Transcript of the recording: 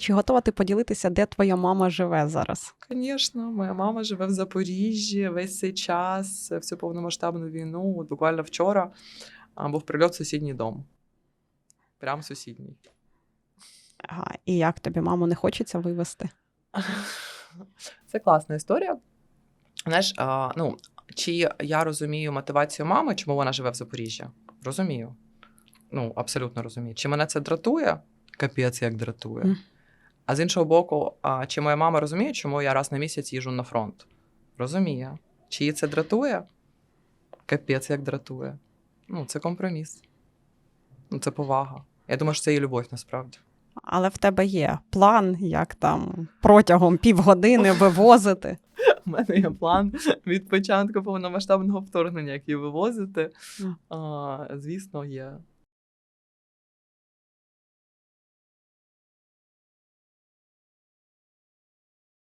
Чи готова ти поділитися, де твоя мама живе зараз? Звісно, моя мама живе в Запоріжжі весь цей час, всю повномасштабну війну. От буквально вчора був прильот в сусідній дом. Прям сусідній. Ага, і як тобі маму не хочеться вивезти? Це класна історія. Знаєш, а, ну, чи я розумію мотивацію мами, чому вона живе в Запоріжжі? Розумію. Ну, абсолютно розумію. Чи мене це дратує? Капець, як дратує. А з іншого боку, а, чи моя мама розуміє, чому я раз на місяць їжджу на фронт? Розуміє. Чи її це дратує? Капець, як дратує. Ну, це компроміс. Ну, це повага. Я думаю, що це і любов насправді. Але в тебе є план, як там протягом півгодини вивозити. У мене є план від початку повномасштабного вторгнення, як її вивозити. А, звісно, є.